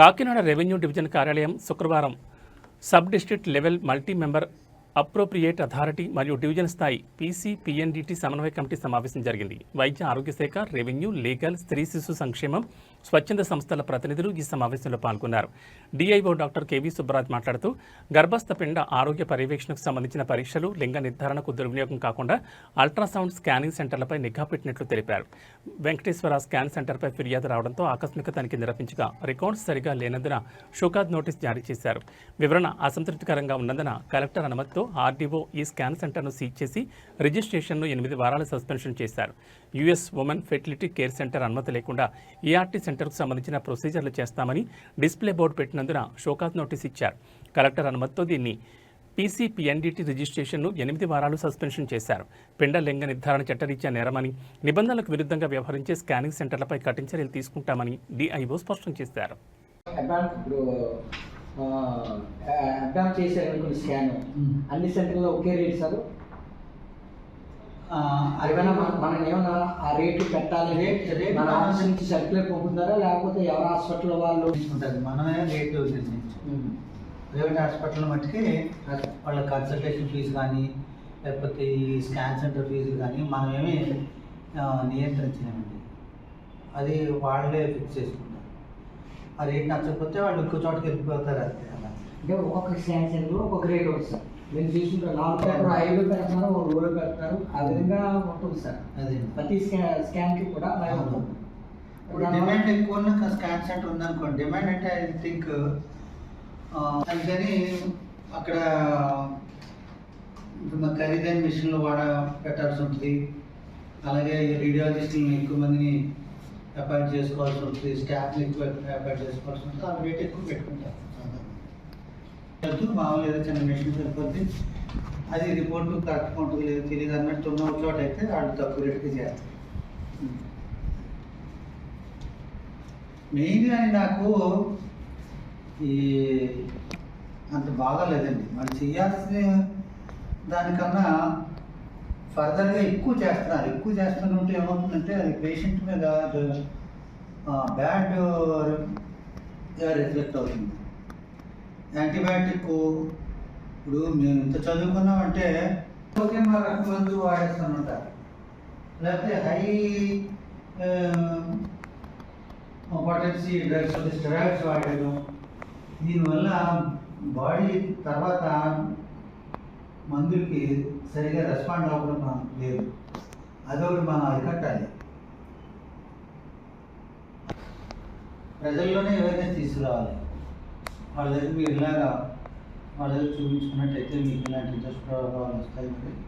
Kakinada revenue division కార్యాలయం శుక్రవారం sub district level multi member appropriate authority మరియు డివిజన్ స్థాయి పీసీ పిఎన్డిటి సమన్వయ కమిటీ సమావేశం జరిగింది. వైద్య ఆరోగ్య శాఖ రెవెన్యూ లీగల్ స్త్రీ శిశు సంక్షేమం స్వచ్ఛంద సంస్థల ప్రతినిధులు ఈ సమావేశంలో పాల్గొన్నారు. డిఐఓ డాక్టర్ కేవీ సుబ్బరాజ్ మాట్లాడుతూ గర్భస్థ పిండ ఆరోగ్య పర్యవేక్షణకు సంబంధించిన పరీక్షలు లింగ నిర్ధారణకు దుర్వినియోగం కాకుండా అల్ట్రాసౌండ్ స్కానింగ్ సెంటర్లపై నిఘా పెట్టినట్లు తెలిపారు. వెంకటేశ్వర స్కాన్ సెంటర్పై ఫిర్యాదు రావడంతో ఆకస్మిక తనిఖీ నిరపించగా రికార్డ్స్ సరిగా లేనందున షుకాద్ నోటీస్ జారీ చేశారు. వివరణ అసంతృప్తికరంగా ఉన్నందున కలెక్టర్ అనుమతితో ఆర్డీఓ ఈ స్కాన్ సెంటర్ను సీజ్ చేసి రిజిస్ట్రేషన్ను ఎనిమిది వారాల సస్పెన్షన్ చేశారు. US women fertility care centre అనుమతి లేకుండా ఈఆర్టీ సెంటర్కు సంబంధించిన ప్రొసీజర్లు చేస్తామని డిస్ప్లే బోర్డు పెట్టినందున షోకాజ్ నోటీస్ ఇచ్చారు. కలెక్టర్ అనుమతితో దీన్ని పీసీపీఎన్డీటీ రిజిస్ట్రేషన్ను ఎనిమిది వారాలు సస్పెన్షన్ చేశారు. పిండ లింగ నిర్ధారణ చట్టరీత్యా నేరమని నిబంధనలకు విరుద్ధంగా వ్యవహరించే స్కానింగ్ సెంటర్లపై కఠిన చర్యలు తీసుకుంటామని డిఐఓ స్పష్టం చేశారు. అడ్వాన్స్ చేశారు అనుకున్న స్కాన్ అన్ని సెంటర్లో ఒకే రేట్ సార్? ఏమైనా మన- మనం ఏమన్నా ఆ రేటు పెట్టాలి? రేట్- మన ఆఫీస్ నుంచి సర్క్యులర్ పంపుతారా లేకపోతే ఎవరి హాస్పిటల్ వాళ్ళు? ఉంటుంది మనమే రేట్ ప్రైవేట్ హాస్పిటల్ మట్టుకి వాళ్ళ కన్సల్టేషన్ ఫీజు కానీ లేకపోతే ఈ స్కాన్ సెంటర్ ఫీజు కానీ మనమేమి నియంత్రించలేమండి. అది వాళ్ళే ఫిక్స్ చేసుకుంటారు. ఆ రేట్ నచ్చకపోతే వాళ్ళు ఇంకో చోటకి వెళ్ళిపోతారు అంతే అలా అంటే ఒక్కొక్క సెంటర్ ఒక్కొక్క రేట్ ఉంటుంది సార్ నేను తీసుకుంటాను నాలుగు పేపర్ ఐదు పెడుతున్నారు ఒక రోజు పెడుతున్నారు ఆ విధంగా ఉంటుంది సార్. అదే ప్రతి స్కాన్ స్కాన్కి కూడా అలాగే ఉంటుంది. ఇప్పుడు డిమాండ్ ఎక్కువ ఉన్న స్కాన్ సెంటర్ ఉందనుకోండి. డిమాండ్ అంటే ఐ థింక్ అందుకని అక్కడ ఖరీదైన మిషన్లు వాడ పెట్టాల్సి ఉంటుంది. అలాగే రేడియాలజిస్టులను ఎక్కువ మందిని అపాయింట్ చేసుకోవాల్సి ఉంటుంది స్టాఫ్ని ఎక్కువ అపాయింట్ చేసుకోవాల్సి ఉంటుంది. ఆ రేట్ ఎక్కువ పెట్టుకుంటారు. మామూలు ఏదో చిన్న మిషన్ సరిపోద్ది అది రిపోర్ట్ కరెక్ట్గా ఉంటుంది లేదో తెలియదు అన్నట్టు ఉన్న చోట అయితే వాళ్ళు తక్కువ రేటుకి చేస్తారు. మెయిన్గా నాకు ఈ అంత బాగాలేదండి. మనం చేయాల్సిన దానికన్నా ఫర్దర్గా ఎక్కువ చేస్తున్నారు. ఎక్కువ చేస్తున్నట్టు ఏమవుతుందంటే అది పేషెంట్ మీద బ్యాడ్ రిఫ్లెక్ట్ అవుతుంది. యాంటీబయాటిక్ ఇప్పుడు మేము ఇంత చదువుకున్నామంటే ఓకే మా రక్త మందు వాడేస్తామంటారు లేకపోతే హై పొటెన్సీ డ్రగ్స్ స్టెరాయిడ్స్ వాడడం దీనివల్ల బాడీ తర్వాత మందులకి సరిగా రెస్పాండ్ అవ్వడం మనకు లేదు. అదొకటి మనం అరికట్టాలి. ప్రజల్లోనే అవేర్నెస్ తీసుకురావాలి. వాళ్ళ దగ్గర మీరు ఇలాగా వాళ్ళ దగ్గర చూపించుకున్నట్టయితే మీకు ఇలాంటి దుష్ప్రభావాలు వస్తాయి మరి.